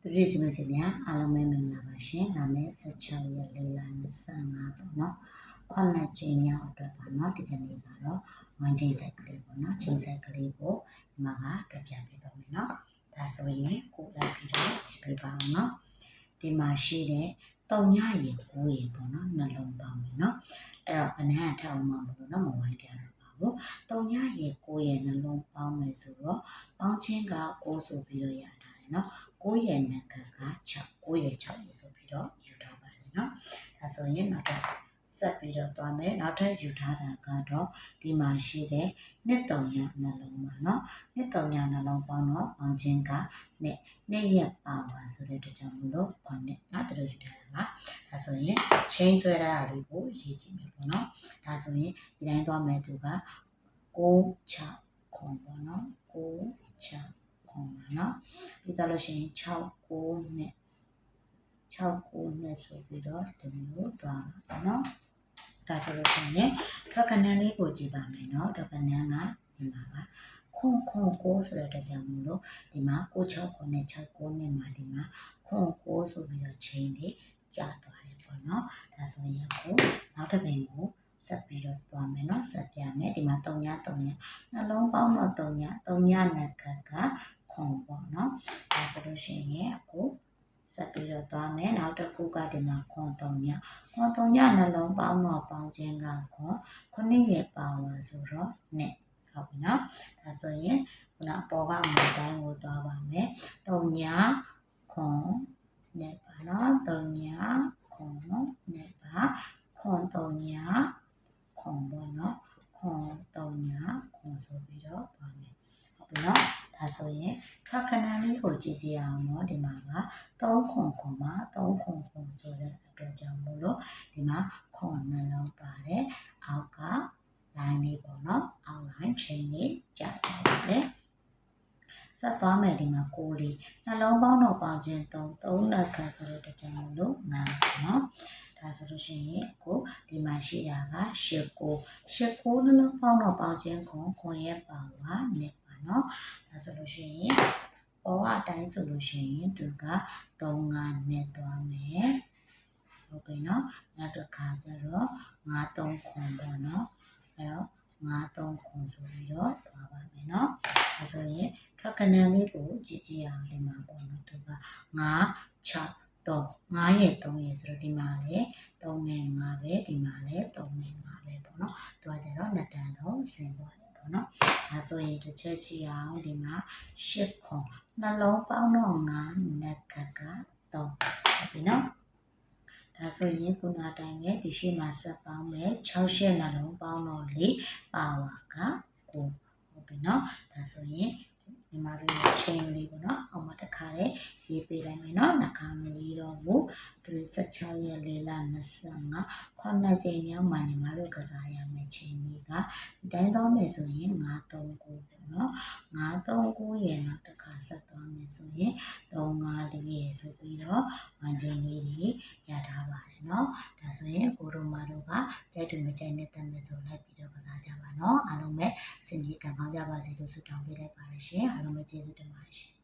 သူတို့စီမစီပြန်အားလုံးပဲမင်္ဂလာပါရှင်။နာမည်16ရက်၄လ25ပေါ့နော်။ခုနှစ်ချိန်မြောက်အတွက်ပါနော်ဒီကနေ့ကတော့ဝမ်းချိန်ဆိုင်ကလေးပေါ့နော်။ချိန်ဆိုင်ကလေးကိုဒီမှာကတွေ့ပြပေးတော့မယ်နော်။ဒါဆိုရင်ကိုလိုက်ပြီးတော့ကြည့်ပေးပါအောင်နော်။ဒီမှာရှိတဲ့တုံညရေကိုရေပေါ့နော်နှလုံးပေါင်းမယ်နော်။အဲ့တော့အနံ့ထောက်မှမလို့နော်မဝိုင်းပြတော့ပါဘူး။တုံညရေကိုရေနှလုံးပေါင်းမယ်ဆိုတော့ပေါင်းချင်းကကိုဆိုပြီးတော့ရ ထားတယ်နော်။ကိုရဲ့နံကက6ကိုရဲ့6ရေဆိုပြီးတော့ယူထားပါတယ်နော်။ဒါဆိုရင်နောက်ထပ်ဆက်ပြီးတော့သွားမယ်။နောက်ထပ်ယူထားတာကတော့ဒီမှာရှိတဲ့နှစ်တုံညနှလုံးပါနော်။နှစ်တုံညနှလုံးပေါင်းတော့ပေါင်းချင်းကနှစ်နှစ်ရက်ပါပါဆိုတဲ့အတွက်ကြောင့်မလို့ခုနှစ်နောက်တူယူထားတာပါ။ဒါဆိုရင်ချင်းဆွဲထားတာလေးကိုရေးကြည့်မယ်ပေါ့နော်။ဒါဆိုရင်ဒီတိုင်းသွားမယ်သူက6 6ခွန်ပေါ့နော်။6 6ခွန်ပါနော်။ ပြီးတော့လို့ရှိရင်6 9နဲ့6 9နဲ့ဆိုပြီးတော့ဒီလိုသွားပါနော်။ဒါဆိုလို့ရှိရင်ထွက်ကနန်းလေးကိုကြည့်ပါမယ်နော်ထွက်ကနန်းကဒီမှာပါခွန်ခွန်ကိုဆိုတဲ့အတွက်ကြောင့်မလို့ဒီမှာ6 6ခွန်နဲ့6 9နဲ့မှာဒီမှာခွန်ကိုဆိုပြီးတော့ချိန်လေးကြာသွားတယ်ပေါ့နော်ဒါဆိုရင်ကိုနောက်တစ်ပင်ကို ဆက်ပြီးတော့သွားမယ်နော်ဆက်ပြမယ်ဒီမှာ3ည3ညနှလုံးပေါင်းတော့3ည3ညနဲ့ကကခွန်ပေါ့နော်ဒါဆိုလို့ရှိရင်အခုဆက်ပြီးတော့သွားမယ်နောက်တစ်ခုကဒီမှာခွန်3ညခွန်3ညနှလုံးပေါင်းတော့ပေါင်းခြင်းကခွန်ခုနှစ်ရက်ပါဝါဆိုတော့နဲ့ဟုတ်ပြီနော်ဒါဆိုရင်ခုနအပေါ်ကမူတိုင်းကိုသွားပါမယ်3ညခွန်နဲ့ပါနော်3ညခွန်နဲ့ပါခွန်3ညခွန်ပေါ့နော်ခွန်3ညခွန်ဆိုပြီးတော့သွားမယ်ဟုတ်ပြီနော် ဒါဆိုရင်ထခဏလေးကိုကြည့်ကြည့်အောင်เนาะဒီမှာက3ခွန်ခွန်မှာ3ခွန်ခွန်ဆိုတဲ့အတွက်ကြောင့်မို့လို့ဒီမှာခွန်နှလုံးပါတယ်အောက်က line လေးပေါ့เนาะအောက် line chain လေးကြာသွားပါတယ်ဆက်သွားမယ်ဒီမှာကိုလေးနှလုံးပေါင်းတော့ပေါင်းခြင်း3 3လက်ခဆိုတဲ့အတွက်ကြောင့်မို့လို့9ပေါ့เนาะဒါဆိုလို့ရှိရင်ကိုဒီမှာရှိတာကရှစ်ကိုရှစ်ကိုနှလုံးပေါင်းတော့ပေါင်းခြင်းခွန်ခွန်ရဲ့ပါဝါနဲ့ပါ เนาะဒါဆိုလို့ရှိရင်ပေါ်ကအတိုင်းဆိုလို့ရှိရင်သူက3 5နဲ့သွားမယ်ဟုတ်ပြီเนาะနောက်တစ်ခါကျတော့9 3ခွန်ပေါ့เนาะအဲ့တော့9 3ခွန်ဆိုပြီးတော့သွားပါမယ်เนาะဒါဆိုရင်ထွက်ကနန်းလေးကိုကြည့်ကြည့်အောင်ဒီမှာပေါ့နော်သူက9 6 3 9ရဲ့3ရဲ့ဆိုတော့ဒီမှာလေ3နဲ့5ပဲဒီမှာလေ3နဲ့5ပဲပေါ့နော်သူကကျတော့နှစ်တန်းလုံးဆင်းသွားတယ် ် ပေါ့နော်ဒါဆိုရင်တစ်ချက်ချီအောင်ဒီမှာ10ခွန်နှလုံးပေါင်းတော့9နက်ကက3ဟုတ်ပြီနော်ဒါဆိုရင်ခုနတိုင်းပဲဒီရှိမှာဆက်ပေါင်းမယ်6ရှက်နှလုံးပေါင်းတော့4ပါဝါက9ဟုတ်ပြီနော်ဒါဆိုရင်ဒီမှာတို့ချိန်လေးပေါ့နော်အောက်မှာတစ်ခါလေးရေးပေးလိုက်မယ်နော်နှခါမရေးတော့ဘူး 36ရက်4လ25ခုနှစ်ကြိမ်မြောက်မှညီမတို့ကစားရမယ့်ချိန်လေးကဒီတိုင်းသွားမယ်ဆိုရင်939ပေါ့နော်939ရဲ့နောက်တစ်ခါဆက်သွားမယ်ဆိုရင်354ရဲ့ဆိုပြီးတော့မှန်ချိန်လေးတွေရထားပါတယ်နော်ဒါဆိုရင်ကိုတို့မတို့ကကြိုက်တူမကြိုက်နဲ့တက်မယ်ဆိုလိုက်ပြီးတော့ကစားကြပါနော်အားလုံးပဲအဆင်ပြေကံကောင်းကြပါစေလို့ဆုတောင်းပေးလိုက်ပါရရှင်အားလုံးပဲကျေးဇူးတင်ပါတယ်ရှင်